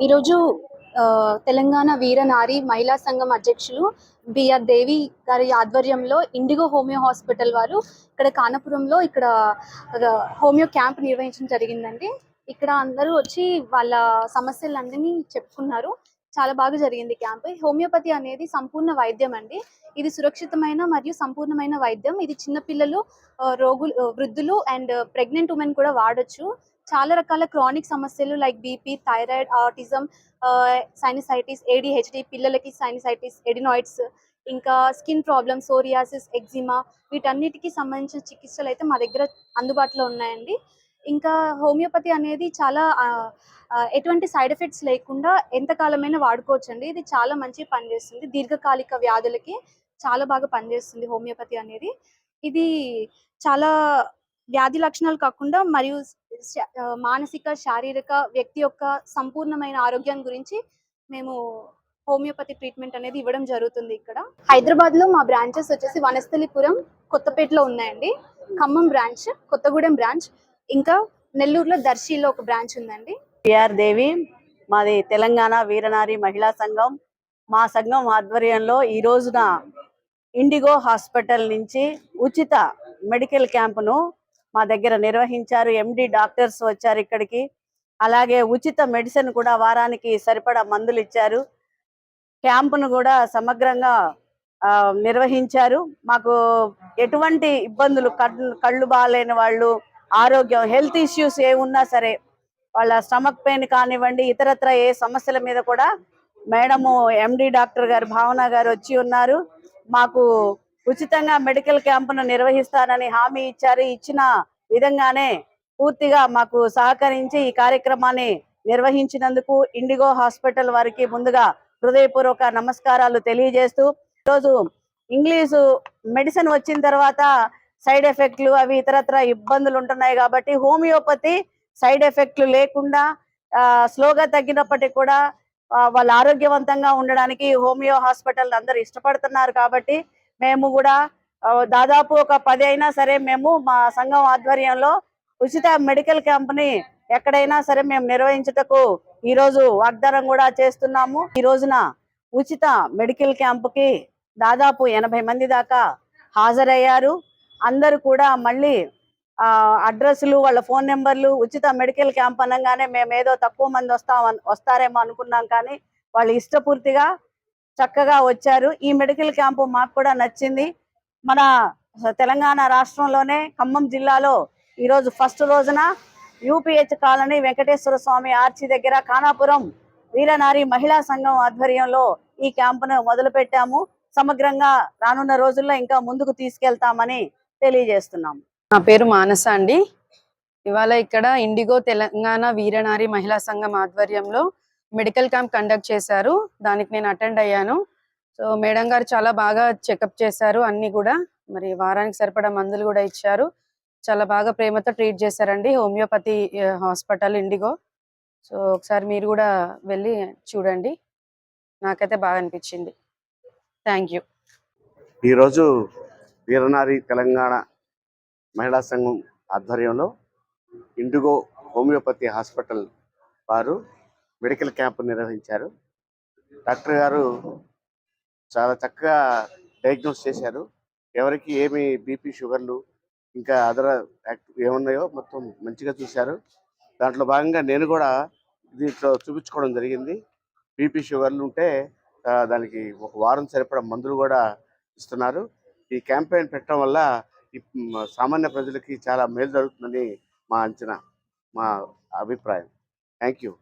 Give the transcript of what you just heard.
ఈరోజు ఆ, తెలంగాణ వీరనారి మహిళా సంఘం అధ్యక్షులు బిఆర్ దేవి గారి ఆధ్వర్యంలో ఇండిగో హోమియో హాస్పిటల్ వారు ఇక్కడ కానపురంలో ఇక్కడ హోమియో క్యాంప్ నిర్వహించడం జరిగిందండి. ఇక్కడ అందరూ వచ్చి వాళ్ళ సమస్యలన్నీ చెప్పుకున్నారు. చాలా బాగా జరిగింది క్యాంప్. హోమియోపతి అనేది సంపూర్ణ వైద్యం అండి. ఇది సురక్షితమైన మరియు సంపూర్ణమైన వైద్యం. ఇది చిన్నపిల్లలు రోగులు వృద్ధులు అండ్ ప్రెగ్నెంట్ ఉమెన్ కూడా వాడొచ్చు. చాలా రకాల క్రానిక్ సమస్యలు like BP thyroid autism sinusitis ADHD పిల్లలకి సైనసైటిస్ ఎడినాయిడ్స్ ఇంకా స్కిన్ ప్రాబ్లమ్స్ సోరియాసిస్ ఎగ్జిమా వీటన్నిటికి సంబంధించిన చికిత్సలు అయితే మా దగ్గర అందుబాటులో ఉన్నాయండి. ఇంకా హోమియోపతి అనేది చాలా ఎటువంటి సైడ్ ఎఫెక్ట్స్ లేకుండా ఎంతకాలమైనా వాడుకోవచ్చండి. ఇది చాలా మంచి పనిచేస్తుంది. దీర్ఘకాలిక వ్యాధులకి చాలా బాగా పనిచేస్తుంది హోమియోపతి అనేది. ఇది చాలా వ్యాధి లక్షణాలు కాకుండా మరియు మానసిక శారీరక వ్యక్తి యొక్క సంపూర్ణమైన ఆరోగ్యం గురించి మేము హోమియోపతి ట్రీట్మెంట్ అనేది ఇవ్వడం జరుగుతుంది ఇక్కడ. హైదరాబాద్లో మా బ్రాంచెస్ వచ్చేసి వనస్థలిపురం కొత్తపేటలో ఉన్నాయండి. ఖమ్మం బ్రాంచ్ కొత్తగూడెం బ్రాంచ్ ఇంకా నెల్లూరులో దర్శిలో ఒక బ్రాంచ్ ఉందండి. పిఆర్ దేవి మాది తెలంగాణ వీరనారి మహిళా సంఘం. మా సంఘం ఆధ్వర్యంలో ఈ రోజున ఇండిగో హాస్పిటల్ నుంచి ఉచిత మెడికల్ క్యాంపును మా దగ్గర నిర్వహించారు. ఎండి డాక్టర్స్ వచ్చారు ఇక్కడికి. అలాగే ఉచిత మెడిసిన్ కూడా వారానికి సరిపడా మందులు ఇచ్చారు. క్యాంపును కూడా సమగ్రంగా ఆ, నిర్వహించారు. మాకు ఎటువంటి ఇబ్బందులు కళ్ళు కళ్ళు బాగాలేని వాళ్ళు ఆరోగ్యం హెల్త్ ఇష్యూస్ ఏ ఉన్నా సరే వాళ్ళ స్టమక్ పెయిన్ కానివ్వండి ఇతరత్ర ఏ సమస్యల మీద కూడా మేడము ఎండి డాక్టర్ గారు భావన గారు వచ్చి ఉన్నారు. మాకు ఉచితంగా మెడికల్ క్యాంపును నిర్వహిస్తానని హామీ ఇచ్చారు. ఇచ్చిన విధంగానే పూర్తిగా మాకు సహకరించి ఈ కార్యక్రమాన్ని నిర్వహించినందుకు ఇండిగో హాస్పిటల్ వారికి ముందుగా హృదయపూర్వక నమస్కారాలు తెలియజేస్తూ ఈరోజు ఇంగ్లీషు మెడిసిన్ వచ్చిన తర్వాత సైడ్ ఎఫెక్ట్లు అవి ఇతరత్ర ఇబ్బందులు ఉంటున్నాయి కాబట్టి హోమియోపతి సైడ్ ఎఫెక్ట్లు లేకుండా స్లోగా తగ్గినప్పటికీ కూడా వాళ్ళు ఆరోగ్యవంతంగా ఉండడానికి హోమియో హాస్పిటల్ అందరూ ఇష్టపడుతున్నారు కాబట్టి మేము కూడా దాదాపు ఒక పది అయినా సరే మేము మా సంఘం ఆధ్వర్యంలో ఉచిత మెడికల్ క్యాంప్ని ఎక్కడైనా సరే మేము నిర్వహించుటకు ఈ రోజు వాగ్దానం కూడా చేస్తున్నాము. ఈ రోజున ఉచిత మెడికల్ క్యాంపుకి దాదాపు ఎనభై మంది దాకా హాజరయ్యారు. అందరూ కూడా మళ్ళీ ఆ అడ్రస్లు వాళ్ళ ఫోన్ నెంబర్లు ఉచిత మెడికల్ క్యాంప్ అనగానే మేము ఏదో తక్కువ మంది వస్తాం వస్తారేమో అనుకున్నాం కానీ వాళ్ళు ఇష్టపూర్తిగా చక్కగా వచ్చారు. ఈ మెడికల్ క్యాంపు మాకు కూడా నచ్చింది. మన తెలంగాణ రాష్ట్రంలోనే ఖమ్మం జిల్లాలో ఈరోజు ఫస్ట్ రోజున UPH colony Venkateswara Swamy arch దగ్గర ఖానాపురం వీరనారి మహిళా సంఘం ఆధ్వర్యంలో ఈ క్యాంపును మొదలు పెట్టాము సమగ్రంగా రానున్న రోజుల్లో ఇంకా ముందుకు తీసుకెళ్తామని తెలియజేస్తున్నాం. నా పేరు మానస అండి. ఇవాళ ఇక్కడ ఇండిగో తెలంగాణ వీరనారి మహిళా సంఘం ఆధ్వర్యంలో మెడికల్ క్యాంప్ కండక్ట్ చేశారు. దానికి నేను అటెండ్ అయ్యాను. సో మేడం గారు చాలా బాగా చెకప్ చేశారు అన్ని కూడా. మరి వారానికి సరిపడా మందులు కూడా ఇచ్చారు. చాలా బాగా ప్రేమతో ట్రీట్ చేశారండి. Homeopathy hospital IndiGo. సో ఒకసారి మీరు కూడా వెళ్ళి చూడండి. నాకైతే బాగా అనిపించింది. Thank you. ఈరోజు వీరనారి తెలంగాణ మహిళా సంఘం ఆధ్వర్యంలో ఇండిగో హోమియోపతి హాస్పిటల్ వారు మెడికల్ క్యాంప్ నిర్వహించారు. డాక్టర్ గారు చాలా చక్కగా డయాగ్నోస్ చేశారు. ఎవరికి ఏమి బీపీ షుగర్లు ఇంకా అదర్ ఏమున్నాయో మొత్తం మంచిగా చూశారు. దాంట్లో భాగంగా నేను కూడా దీంట్లో చూపించుకోవడం జరిగింది. బీపీ షుగర్లు ఉంటే దానికి ఒక వారం సరిపడా మందులు కూడా ఇస్తున్నారు. ఈ క్యాంపెయిన్ పెట్టడం వల్ల సామాన్య ప్రజలకి చాలా మేలు జరుగుతుందని మా అంచనా మా అభిప్రాయం. Thank you